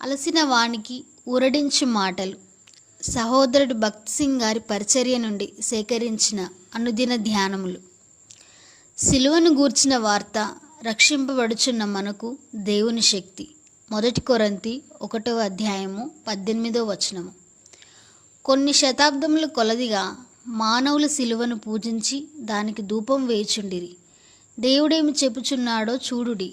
అలసిన వానికి ఊరడించు మాటలు. సహోదరుడు భక్త్ సింగ్ గారి పరిచర్య నుండి సేకరించిన అనుదిన ధ్యానములు. సిలువను గూర్చిన వార్త రక్షింపబడుచున్న మనకు దేవుని శక్తి. మొదటి కొరంతి ఒకటవ అధ్యాయము పద్దెనిమిదో వచనము. కొన్ని శతాబ్దములు కొలదిగా మానవులు సిలువను పూజించి దానికి ధూపం వేచుండిరి దేవుడేమి చెప్పుచున్నాడో చూడుడి.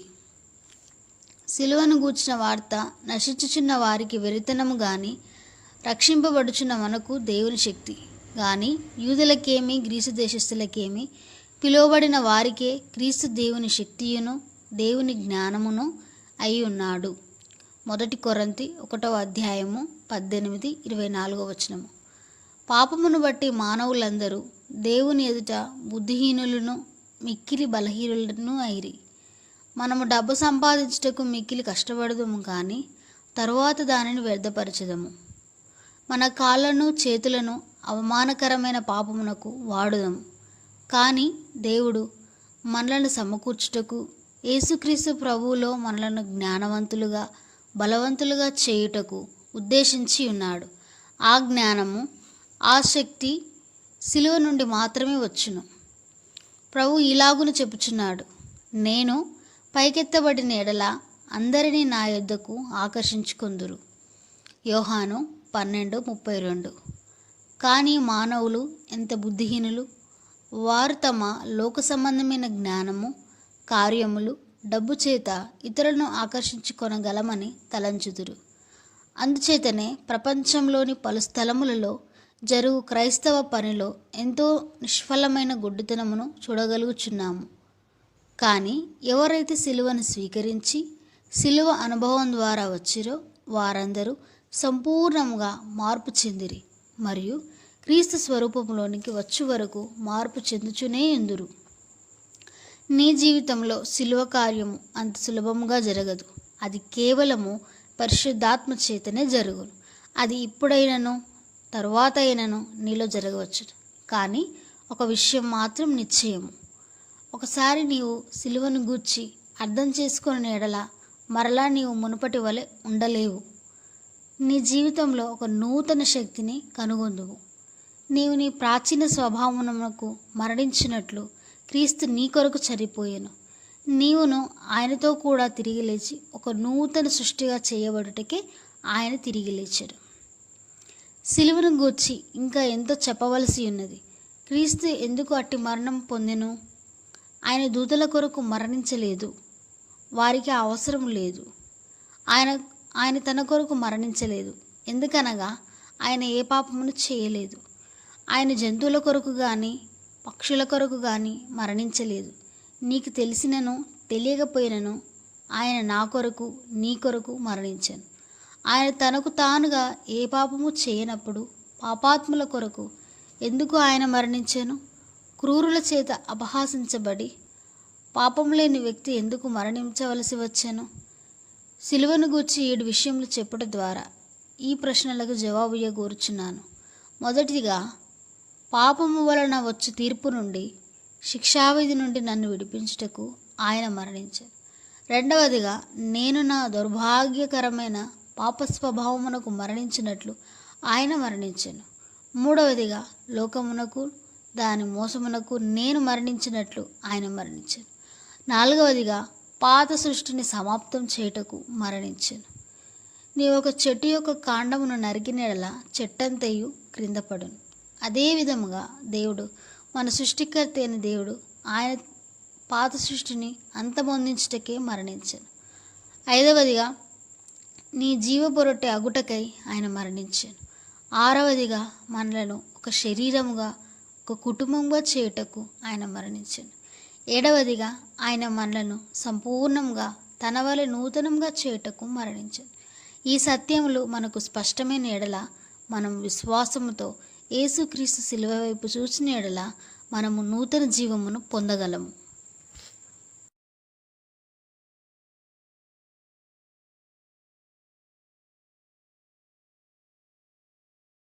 సిలువను గూర్చిన వార్త నశించుచున్న వారికి వెరితనము గాని రక్షింపబడుచున్న మనకు దేవుని శక్తి. గాని యూదులకేమి గ్రీసు దేశస్థులకేమి పిలువబడిన వారికే క్రీస్తు దేవుని శక్తియును దేవుని జ్ఞానమును అయి ఉన్నాడు. మొదటి కొరంతి ఒకటవ అధ్యాయము పద్దెనిమిది ఇరవై నాలుగో వచనము. పాపమును బట్టి మానవులందరూ దేవుని ఎదుట బుద్ధిహీనులను మిక్కిలి బలహీనులను అయిరి. మనము డబ్బు సంపాదించుటకు మిక్కిలి కష్టపడదుము కానీ తరువాత దానిని వ్యర్థపరచదము. మన కాళ్ళను చేతులను అవమానకరమైన పాపమునకు వాడుదము. కానీ దేవుడు మనలను సమకూర్చుటకు యేసుక్రీస్తు ప్రభువులో మనలను జ్ఞానవంతులుగా బలవంతులుగా చేయుటకు ఉద్దేశించి ఉన్నాడు. ఆ జ్ఞానము ఆ శక్తి సిలువ నుండి మాత్రమే వచ్చును. ప్రభు ఇలాగును చెప్పుచున్నాడు. నేను పైకెత్తబడిన ఎడల అందరినీ నా యొద్దకు ఆకర్షించుకుందురు. యోహాను పన్నెండు ముప్పై రెండు. కానీ మానవులు ఎంత బుద్ధిహీనులు? వారు తమ లోక సంబంధమైన జ్ఞానము కార్యములు డబ్బు చేత ఇతరులను ఆకర్షించుకొనగలమని తలంచుదురు. అందుచేతనే ప్రపంచంలోని పలు స్థలములలో జరుగు క్రైస్తవ పనిలో ఎంతో నిష్ఫలమైన గుడ్డితనమును చూడగలుగుచున్నాము. కానీ ఎవరైతే సిలువను స్వీకరించి సిలువ అనుభవం ద్వారా వచ్చిరో వారందరూ సంపూర్ణంగా మార్పు చెందిరి మరియు క్రీస్తు స్వరూపంలోనికి వచ్చు వరకు మార్పు చెందుచునే ఎందురు. నీ జీవితంలో సిలువ కార్యము అంత సులభముగా జరగదు. అది కేవలము పరిశుద్ధాత్మ చేతనే జరుగును. అది ఇప్పుడైనను తరువాత అయినను నీలో జరగవచ్చు కానీ ఒక విషయం మాత్రం నిశ్చయము. ఒకసారి నీవు సిలువను గూర్చి అర్థం చేసుకుని ఎడల మరలా నీవు మునుపటి వలె ఉండలేవు. నీ జీవితంలో ఒక నూతన శక్తిని కనుగొందువు. నీవు నీ ప్రాచీన స్వభావమునకు మరణించినట్లు క్రీస్తు నీ కొరకు చనిపోయాను. నీవును ఆయనతో కూడా తిరిగి లేచి ఒక నూతన సృష్టిగా చేయబడుటకే ఆయన తిరిగి లేచాడు. సిలువను గూర్చి ఇంకా ఎంతో చెప్పవలసి ఉన్నది. క్రీస్తు ఎందుకు అట్టి మరణం పొందెను? ఆయన దూతల కొరకు మరణించలేదు. వారికి అవసరం లేదు. ఆయన ఆయన తన కొరకు మరణించలేదు. ఎందుకనగా ఆయన ఏ పాపమును చేయలేదు. ఆయన జంతువుల కొరకు కానీ పక్షుల కొరకు కానీ మరణించలేదు. నీకు తెలిసినను తెలియకపోయినను ఆయన నా కొరకు నీ కొరకు మరణించాను. ఆయన తనకు తానుగా ఏ పాపము చేయనప్పుడు పాపాత్ముల కొరకు ఎందుకు ఆయన మరణించాను? క్రూరుల చేత అపహాసించబడి పాపం లేని వ్యక్తి ఎందుకు మరణించవలసి వచ్చాను? సిలువను గూర్చి ఏడు విషయములు చెప్పుట ద్వారా ఈ ప్రశ్నలకు జవాబు ఇవ్వగోరుచున్నాను మొదటిగా పాపము వలన వచ్చు తీర్పు నుండి శిక్షావిధి నుండి నన్ను విడిపించుటకు ఆయన మరణించారు. రెండవదిగా నేను నా దౌర్భాగ్యకరమైన పాప స్వభావమునకు మరణించినట్లు ఆయన మరణించాను. మూడవదిగా లోకమునకు దాని మోసమునకు నేను మరణించినట్లు ఆయన మరణించాను. నాలుగవదిగా పాత సృష్టిని సమాప్తం చేయుటకు మరణించాను. నీ ఒక చెట్టు యొక్క కాండమును నరికినెడల చెట్టంతయు క్రింద పడును అదే విధముగా దేవుడు మన సృష్టికర్త అయిన దేవుడు ఆయన పాత సృష్టిని అంతమొందించుటకే మరణించాను. ఐదవదిగా నీ జీవబొరొట్టె అగుటకై ఆయన మరణించాను. ఆరవదిగా మనలను ఒక శరీరముగా ఒక కుటుంబంగా చేయుటకు ఆయన మరణించాడు. ఏడవదిగా ఆయన మనలను సంపూర్ణంగా తన వలె నూతనంగా చేయుటకు మరణించాను ఈ సత్యములు మనకు స్పష్టమైన ఎడల మనం విశ్వాసముతో యేసుక్రీస్తు శిలువ వైపు చూసిన ఎడల మనము నూతన జీవమును పొందగలము.